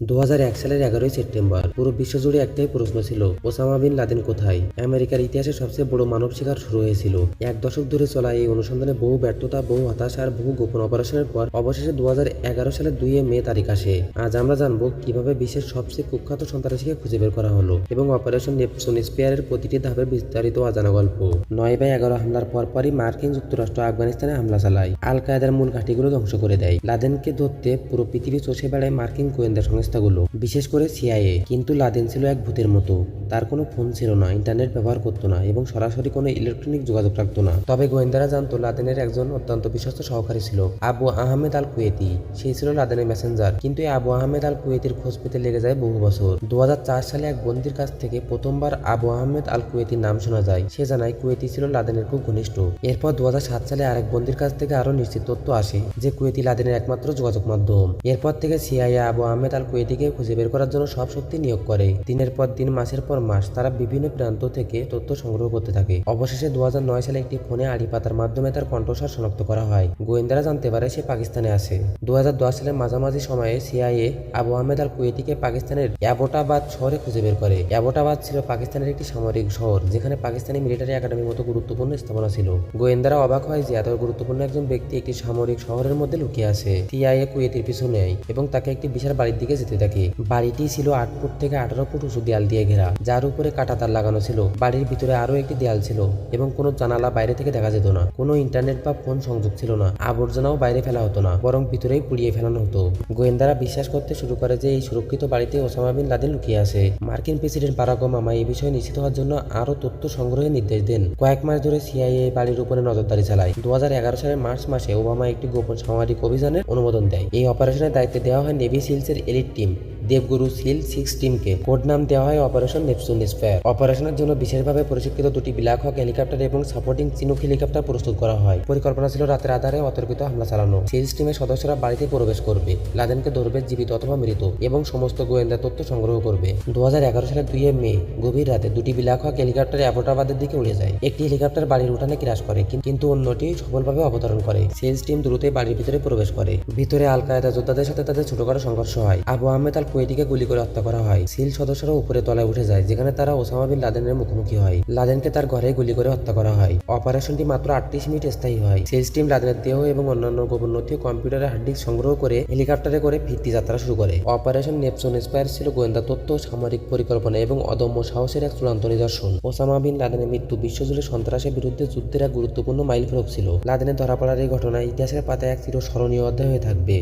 দু হাজার এক সালের এগারোই সেপ্টেম্বর, পুরো বিশ্বজুড়ে একটাই প্রশ্ন ছিল, ওসামা বিন লাদেন কোথায়? আমেরিকার ইতিহাসে সবচেয়ে বড় মানব শিকার শুরু হয়েছিল। এক দশক ধরে চলা এই অনুসন্ধানে বহু ব্যর্থতা, বহু হতাশা আর বহু গোপন অপারেশনের পর অবশেষে দু হাজার এগারো সালের দুই মে তারিখ আসে। আজ আমরা জানব কীভাবে বিশ্বের সবচেয়ে কুখ্যাত সন্ত্রাসীকে খুঁজে বের করা হলো এবং অপারেশন নেপসুন স্পেয়ারের প্রতিটি ধাপের বিস্তারিত অজানা গল্প। নয় বাই এগারো হামলার পরপরই মার্কিন যুক্তরাষ্ট্র আফগানিস্তানে হামলা চালায়। আল কায়দার মূল ঘাঁটিগুলো ধ্বংস করে দেয়। লাদেনকে ধরতে পুরো পৃথিবী চষে বেড়ায় মার্কিন গোয়েন্দা সংস্থাগুলো বিশেষ করে সিআইএ কিন্তু লাদেন ছিল এক ভূতের মতো। তার কোনো ফোন ছিল না, ইন্টারনেট ব্যবহার করতো না এবং সরাসরি কোনো ইলেকট্রনিক যোগাযোগ রাখতো না। তবে গোয়েন্দারা জানতো লাদেনের একজন অত্যন্ত বিশ্বস্ত সহকারী ছিল, আবু আহমেদ আল কুয়েতি সেই ছিল লাদেনের মেসেঞ্জার কিন্তু এই আবু আহমেদ আল কুয়েতির খোঁজ পেতে লেগে যায় বহু বছর। দু হাজার চার সালে এক বন্দির কাছ থেকে প্রথমবার আবু আহমেদ আল কুয়েতির নাম শোনা যায়। সে জানায়, কুয়েতি ছিল লাদেনের খুব ঘনিষ্ঠ। এরপর দু হাজার সাত সালে আরেক বন্দির কাছ থেকে আরও নিশ্চিত তথ্য আসে যে কুয়েতি লাদেনের একমাত্র যোগাযোগ মাধ্যম। এরপর থেকে সিআইএ আবু আহমেদ আল কুয়েতিকে খুঁজে বের করার জন্য সব শক্তি নিয়োগ করে। দিনের পর দিন, মাসের পর মাস তারা বিভিন্ন প্রান্ত থেকে তথ্য সংগ্রহ করতে থাকে। অবশেষে দুহাজার নয় সালে একটি ফোনে আড়ি পাতার মাধ্যমে তার কণ্ঠস্বর শনাক্ত করা হয়। গোয়েন্দারা জানতে পারে সে পাকিস্তানে আছে। দুহাজার দশ সালের মাঝামাঝি সময়ে সিআইএ আবু আহমেদ আল কুয়েতিকে পাকিস্তানের অ্যাবোটাবাদ শহরে খুঁজে বের করে। অ্যাবোটাবাদ ছিল পাকিস্তানের একটি সামরিক শহর, যেখানে পাকিস্তানি মিলিটারি একাডেমির মতো গুরুত্বপূর্ণ স্থাপনা ছিল। গোয়েন্দারা অবাক হয় যে এত গুরুত্বপূর্ণ একজন ব্যক্তি একটি সামরিক শহরের মধ্যে লুকিয়ে আছে। সিআইএ কুয়েতির পিছু নেয় এবং তাকে একটি বিশাল বাড়ির দিকে যেতে থাকে বাড়িটি ছিল আট ফুট থেকে আঠারো ফুট উঁচু দেয়াল দিয়ে ঘেরা, যার উপরে কাটা তার লাগানো ছিল। বাড়ির ভিতরে আরও একটি দেয়াল ছিল এবং কোনো জানালা বাইরে থেকে দেখা যেত না। কোনো ইন্টারনেট বা ফোন সংযোগ ছিল না। আবর্জনাও বাইরে ফেলা হতো না, বরং ভিতরেই পুড়িয়ে ফেলানো হতো। গোয়েন্দারা বিশ্বাস করতে শুরু করে যে এই সুরক্ষিত বাড়িতে ওসামা বিন লাদেন লুকিয়ে আছে। মার্কিন প্রেসিডেন্ট বারাক ওবামা এই বিষয়ে নিশ্চিত হওয়ার জন্য আরও তথ্য সংগ্রহের নির্দেশ দেন। কয়েক মাস ধরে সিআইএ বাড়ির উপরে নজরদারি চালায়। দু হাজার এগারো সালের মার্চ মাসে ওবামা একটি গোপন সামরিক অভিযানের অনুমোদন দেয়। এই অপারেশনের দায়িত্বে দেওয়া হয় navy সিলসের elite team DEVGRU SEAL six টিমকে। কোড নাম দেওয়া হয় অপারেশন নেপসুন স্পেয়ার অপারেশনের জন্য বিশেষভাবে প্রশিক্ষিত দুটি ব্ল্যাক হক হেলিকপ্টার এবং সাপোর্টিং চিনুক হেলিকপ্টার প্রস্তুত করা হয়। পরিকল্পনা ছিল রাতের আধারে অতর্কিত হামলা চালানো। সিলস টিমের সদস্যরা বাড়িতে প্রবেশ করবে। লাদেনকে ধরবে জীবিত অথবা মৃত এবং সমস্ত গোয়েন্দা তথ্য সংগ্রহ করবে। দু হাজার এগারো সালের দুই মে, গভীর রাতে দুটি ব্ল্যাক হক হেলিকপ্টার অ্যাবোটাবাদের দিকে উড়ে যায়। একটি হেলিকপ্টার বাড়ির উঠানে ক্রাশ করে কিন্তু অন্যটি সফলভাবে অবতরণ করে। সেলস টিম দ্রুতই বাড়ির ভিতরে প্রবেশ করে। ভিতরে আল কায়দা যোদ্ধাদের সাথে তাদের ছোটখাটো সংঘর্ষ হয়। আবু আহমেদ আল কুয়েতিকে গুলি করে হত্যা করা হয়। সিল সদস্যরা উপরে তলায় উঠে যায়, যেখানে তারা ওসামা বিন লাদেনের মুখোমুখি হয়। লাদেনকে তার ঘরে গুলি করে হত্যা করা হয়। অপারেশনটি মাত্র আটত্রিশ মিনিট স্থায়ী হয়। সেলস টিম লাদেনের দেহ এবং অন্যান্য গোপন নথি ও কম্পিউটারের হার্ড সংগ্রহ করে হেলিকপ্টারে করে ফিরতি যাত্রা শুরু করে। অপারেশন নেপসন স্পায়ার ছিল গোয়েন্দা তথ্য, সামরিক পরিকল্পনা এবং অদম্য সাহসের এক চূড়ান্ত নিদর্শন। ওসামা বিন লাদেনের মৃত্যু বিশ্বজুড়ে সন্ত্রাসের বিরুদ্ধে যুদ্ধের এক গুরুত্বপূর্ণ মাইল মাইলফলক ছিল। লাদেনের ধরা পড়ার এই ঘটনা ইতিহাসের পাতায় এক চিরস্মরণীয় অধ্যায় হয়ে থাকবে।